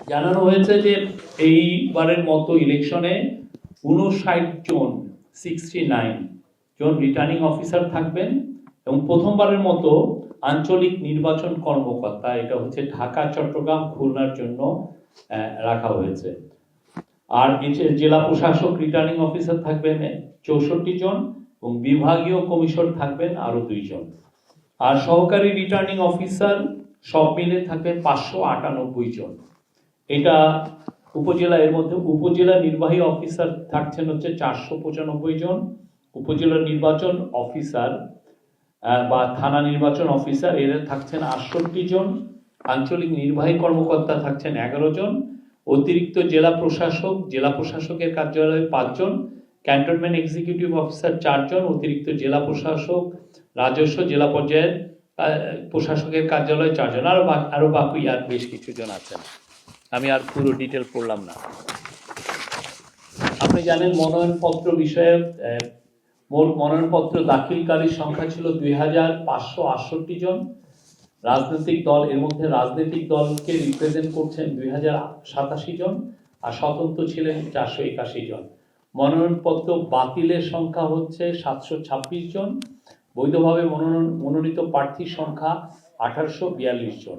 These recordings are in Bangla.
জানানো হয়েছে যে এইবারের মতো ইলেকশনে উনষাট জন সিক্সটি নাইন জন রিটার্নিং অফিসার থাকবেন এবং প্রথমবারের মতো আঞ্চলিক নির্বাচন কর্মকর্তা, এটা হচ্ছে ঢাকা, চট্টগ্রাম, খুলনার জন্য রাখা হয়েছে। আর জেলা প্রশাসক রিটার্নিং অফিসার থাকবেন চৌষট্টি জন এবং বিভাগীয় কমিশন থাকবেন আরও দুইজন আর সহকারী রিটার্নিং অফিসার সব মিলে থাকবে পাঁচশো আটানব্বই জন। এটা উপজেলা, এর মধ্যে উপজেলা নির্বাহী অফিসার থাকছেন হচ্ছে চারশো পঁচানব্বই জন। উপজেলা নির্বাচন অফিসার বা থানা নির্বাচন অফিসার, এরা থাকছেন আটষট্টি জন। আঞ্চলিক নির্বাহী কর্মকর্তা থাকছেন এগারো জন। অতিরিক্ত জেলা প্রশাসক, জেলা প্রশাসকের কার্যালয়ে পাঁচজন ক্যান্টনমেন্ট এক্সিকিউটিভ অফিসার চারজন অতিরিক্ত জেলা প্রশাসক, রাজস্ব জেলা পর্যায়ের প্রশাসকের কার্যালয়ে চারজন আরও বা- আরও বাকি আর বেশ কিছু জন আছেন। আমি আর পুরো ডিটেল পড়লাম না। আপনি জানেন মনোনয়নপত্র বিষয়ে মোট মনোনয়নপত্র দাখিলকারীর সংখ্যা ছিল দুই হাজার পাঁচশো আটষট্টি জন। রাজনৈতিক দল, এর মধ্যে রাজনৈতিক দলকে রিপ্রেজেন্ট করছেন দুই হাজার সাতাশি জন আর স্বতন্ত্র ছিলেন চারশো একাশি জন। মনোনয়নপত্র বাতিলের সংখ্যা হচ্ছে সাতশো ছাব্বিশ জন। বৈধভাবে মনোনয়ন মনোনীত প্রার্থীর সংখ্যা আঠারোশো বিয়াল্লিশ জন।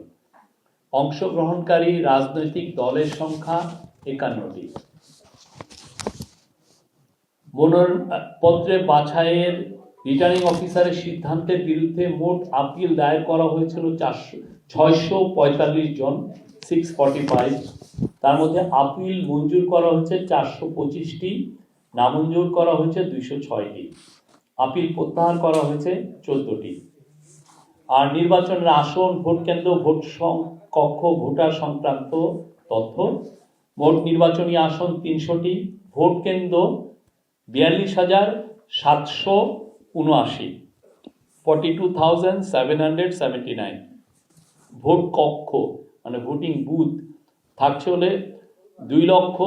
অংশগ্রহণকারী রাজনৈতিক দলের সংখ্যা একান্নটি। মনোনয়নপত্রে বাছাইয়ের রিটার্নিং অফিসারের সিদ্ধান্তের বিরুদ্ধে মোট আপিল দায়ের করা হয়েছিল চারশো, ছয়শো পঁয়তাল্লিশ জন সিক্স ফর্টি ফাইভ তার মধ্যে আপিল মঞ্জুর করা হয়েছে চারশো পঁচিশটি, নামঞ্জুর করা হয়েছে দুইশো ছয়টি। আপিল প্রত্যাহার করা হয়েছে চোদ্দটি। আর নির্বাচনের আসন, ভোট কেন্দ্র, ভোট কক্ষ, ভোটার সংক্রান্ত তথ্য মোট নির্বাচনী আসন তিনশোটি, ভোট কেন্দ্র বিয়াল্লিশ হাজার সাতশো উনআশি forty two thousand seven hundred seventy nine vote কক্ষ মানে ভোটিং বুথ, থাকছে হলে দুই লক্ষ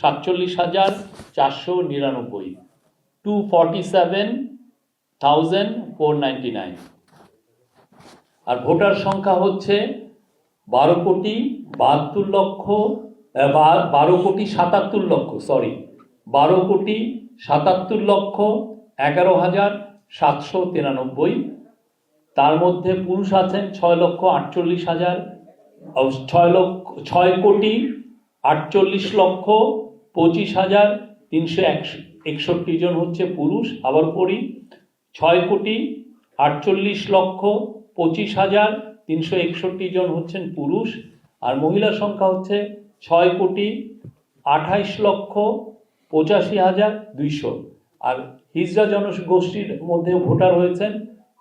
সাতচল্লিশ হাজার চারশো নিরানব্বই two forty seven thousand four ninety nine আর ভোটার সংখ্যা হচ্ছে বারো কোটি বাহাত্তর লক্ষ বারো কোটি সাতাত্তর লক্ষ সরি বারো কোটি সাতাত্তর লক্ষ, এগারো হাজার সাতশো তিরানব্বই। তার মধ্যে পুরুষ আছেন ছয় লক্ষ আটচল্লিশ হাজার ছয় লক্ষ, ছয় কোটি আটচল্লিশ লক্ষ পঁচিশ হাজার তিনশো একষট্টি জন হচ্ছে পুরুষ, আবার পড়ি ছয় কোটি আটচল্লিশ লক্ষ পঁচিশ হাজার তিনশো একষট্টি জন হচ্ছেন পুরুষ, আর মহিলা সংখ্যা হচ্ছে ছয় কোটি আঠাইশ লক্ষ পঁচাশি হাজার দুইশো। আর হিজড়া জনগোষ্ঠীর মধ্যে ভোটার হয়েছেন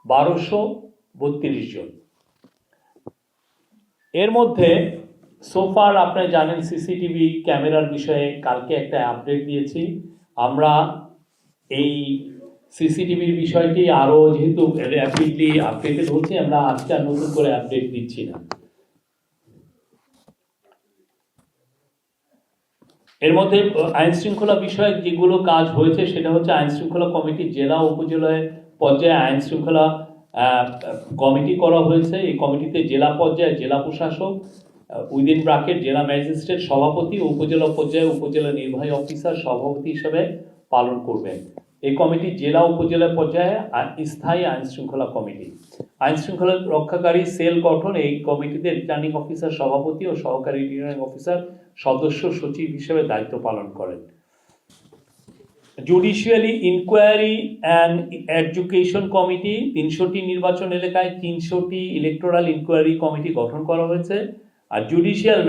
বারোশো বত্রিশ জন। এর মধ্যে সোফার আপনি জানেন সিসিটিভি ক্যামেরার বিষয়ে কালকে একটা আপডেট দিয়েছি। আমরা এই সিসিটিভির বিষয়টি আরও যেহেতু র্যাপিডলি আপডেটেড হচ্ছে আমরা আজকে আর নতুন করে আপডেট দিচ্ছি না। এর মধ্যে আইন শৃঙ্খলা বিষয়ক যেগুলো কাজ হয়েছে, সেটা হচ্ছে আইন শৃঙ্খলা কমিটি জেলা উপজেলায় পর্যায়ে আইন শৃঙ্খলা কমিটি করা হয়েছে। এই কমিটিতে জেলা পর্যায়ে জেলা প্রশাসক উইদিন ব্রাকেট জেলা ম্যাজিস্ট্রেট সভাপতি উপজেলা পর্যায়ে উপজেলা নির্বাহী অফিসার সভাপতি হিসেবে পালন করবেন। এই কমিটি জেলা, উপজেলা পর্যায়ে স্থায়ী আইন শৃঙ্খলা কমিটি। আইন শৃঙ্খলা রক্ষাকারী সেল গঠন, এই কমিটিতে রিটার্নিং অফিসার, সভাপতি ও সহকারী রিটার্নিং অফিসার সদস্য, সচিব হিসেবে দায়িত্ব পালন করেন। Judicially inquiry and education committee তিনশোটি নির্বাচন এলাকায় তিনশোটি ইলেকটোরাল ইনকোয়ারি কমিটি গঠন করা হয়েছে। আর জুডিশিয়াল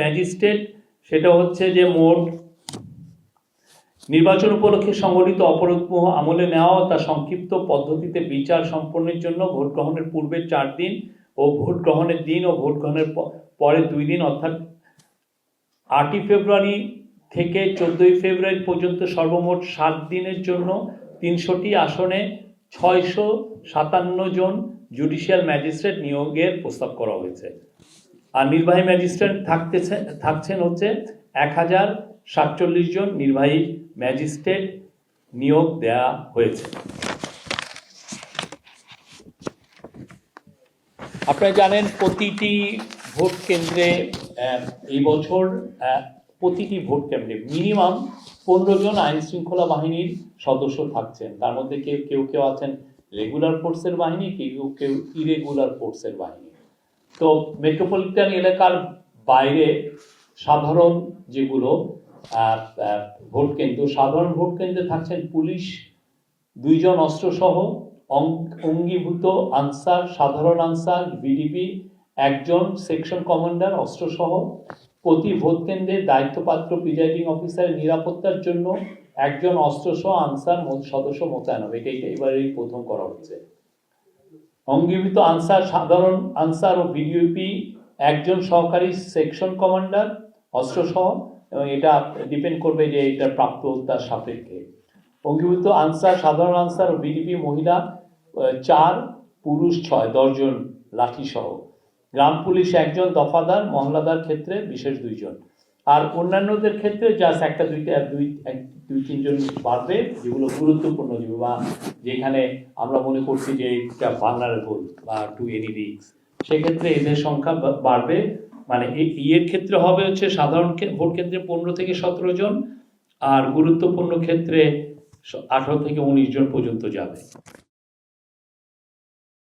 ম্যাজিস্ট্রেট সেটা হচ্ছে যে মোট নির্বাচন উপলক্ষে সংগঠিত অপরাধ আমলে নেওয়া তা সংক্ষিপ্ত পদ্ধতিতে বিচার সম্পন্নের জন্য ভোট গ্রহণের পূর্বে চার দিন ও ভোট গ্রহণের দিন ও ভোট গ্রহণের পরে দুই দিন, অর্থাৎ আটই ফেব্রুয়ারি থেকে চোদ্দই ফেব্রুয়ারি পর্যন্ত সর্বমোট সাত দিনের জন্য তিনশোটি আসনে ছয়শো সাতান্ন জন জুডিশিয়াল ম্যাজিস্ট্রেট নিয়োগের প্রস্তাব করা হয়েছে। আর নির্বাহী ম্যাজিস্ট্রেট থাকতেছে, থাকছেন হচ্ছে এক হাজার সাতচল্লিশ জন নির্বাহী ম্যাজিস্ট্রেট নিয়োগ দেয়া হয়েছে। আপনারা জানেন প্রতিটি ভোট কেন্দ্রে এই বছর প্রতিটি ভোট কেন্দ্রে মিনিমাম পনেরো জন আইন শৃঙ্খলা বাহিনীর সদস্য থাকছেন। তার মধ্যে কেউ কেউ কেউ আছেন রেগুলার ফোর্সের বাহিনী, কেউ কেউ ইরেগুলার ফোর্সের বাহিনী। তো মেট্রোপলিটন এলাকার বাইরে সাধারণ যেগুলো ভোট কেন্দ্র, সাধারণ ভোট কেন্দ্রে থাকছেন পুলিশ, দুইজন অস্ত্রসহ, অং- অঙ্গীভূত আনসার, সাধারণ আনসার বিডিপি একজন সেকশন কমান্ডার অস্ত্রসহ। প্রতি ভোট কেন্দ্রে দায়িত্বপ্রাপ্ত প্রিজাইডিং অফিসারের নিরাপত্তার জন্য একজন অস্ত্রসহ আনসার সদস্য মোতায়েন হবে। এটা এবারেই প্রথম করা হচ্ছে। অঙ্গীভূত আনসার, সাধারণ আনসার ও বিডিওপি একজন সহকারী সেকশন কমান্ডার অস্ত্রসহ। এবং এটা ডিপেন্ড করবে যে এটার প্রাপ্যতার সাপেক্ষে। অঙ্গীভূত আনসার সাধারণ আনসার ও বিডিপি মহিলা চার, পুরুষ, ছয় দশজন লাঠি সহ। গ্রাম পুলিশ একজন, দফাদার, মহলাদার ক্ষেত্রে বিশেষ দুইজন। আর অন্যান্যদের ক্ষেত্রে জাস্ট একটা, দুইটা, দুই, এক- দুই, তিনজন বাড়বে, যেগুলো গুরুত্বপূর্ণ, যেগুলো বা যেখানে আমরা মনে করছি যে এটা ভালনারেবল বা টু এনি রিক্স সেক্ষেত্রে এদের সংখ্যা বাড়বে। মানে ইয়ের ক্ষেত্রে হবে হচ্ছে সাধারণ ভোট কেন্দ্রে পনেরো থেকে সতেরো জন আর গুরুত্বপূর্ণ ক্ষেত্রে আঠারো থেকে উনিশ জন পর্যন্ত যাবে।